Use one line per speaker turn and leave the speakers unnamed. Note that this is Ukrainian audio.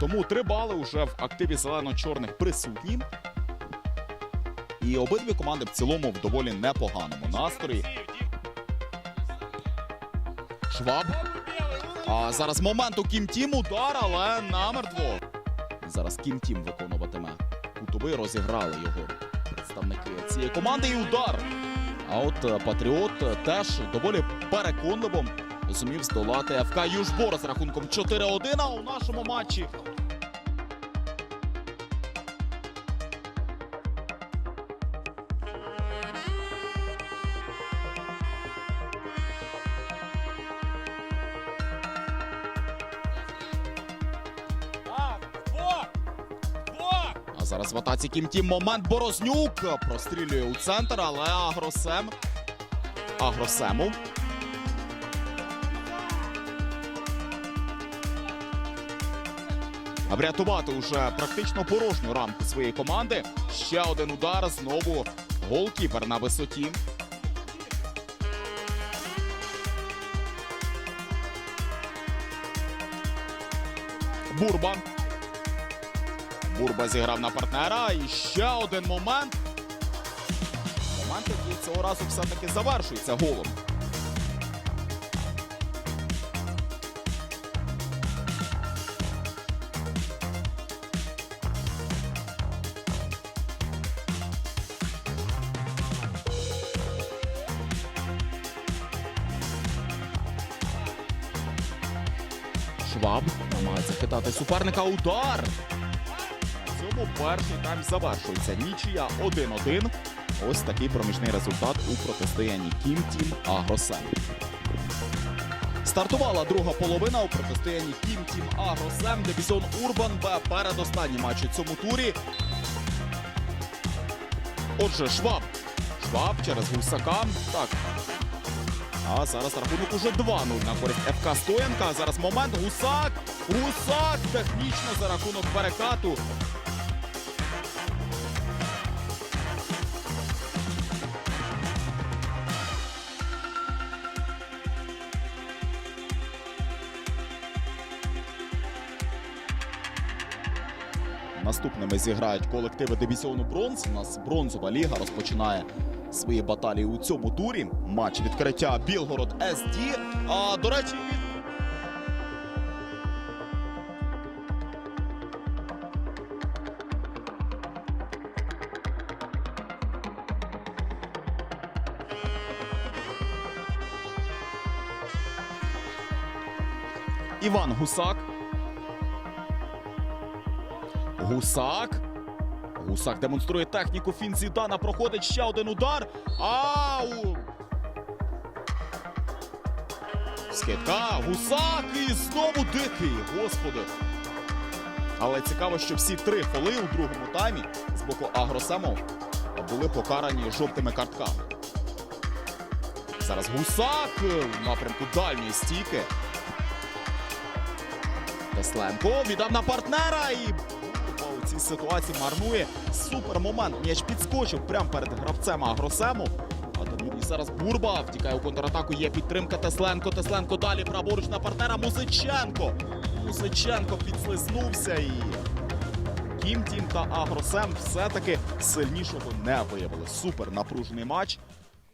Тому три бали вже в активі зелено-чорних присутні. І обидві команди в цілому в доволі непоганому настрої. Шваб. А зараз момент у Кім Тім удар, але намертво. Зараз Кім Тім виконуватиме. Кутовий розіграли його представники цієї команди і удар. А от е, Патріот е, теж доволі переконливо зумів здолати ФК Южбор з рахунком 4-1 а у нашому матчі. А зараз в атаці Кімтім момент Борознюк прострілює у центр, але Агросем. Агросему. Врятувати уже практично порожню рамку своєї команди. Ще один удар. Знову голкіпер на висоті. Бурба. Бурба зіграв на партнера. І ще один момент. Момент, який цього разу все-таки завершується голом. Шваб намагається хитати суперника. Удар! На цьому перший тайм завершується. Нічия 1-1. Ось такий проміжний результат у протистоянні Кім Тім Агросем. Стартувала друга половина у протистоянні Кім Тім Агросем. Дивізіон Урбан Б передостанній матч у цьому турі. Отже, Шваб. Шваб через Гусака. Так. А зараз рахунок уже 2-0 на користь ФК Стоянка. Зараз момент. Гусак. Гусак технічно за рахунок перекату. Наступними зіграють колективи дивізіону бронз. У нас бронзова ліга розпочинає свої баталії у цьому турі. Матч відкриття Білгород СД. А до речі, Іван Гусак. Гусак. Гусак демонструє техніку Фінзідана. Проходить ще один удар. Ау! Скидка. Гусак і знову дикий. Господи. Але цікаво, що всі три фоли у другому таймі з боку Агросему були покарані жовтими картками. Зараз гусак в напрямку дальньої стійки. Тесленко віддав на партнера і у цій ситуації марнує супер момент. М'яч підскочив прямо перед гравцем Агросему. А тому і зараз Бурба втікає у контратаку. Є підтримка Тесленко. Тесленко далі праворуч на партнера Музиченко. Музиченко підслизнувся і Кім Тім та Агросем все-таки сильнішого не виявили. Супер напружений матч.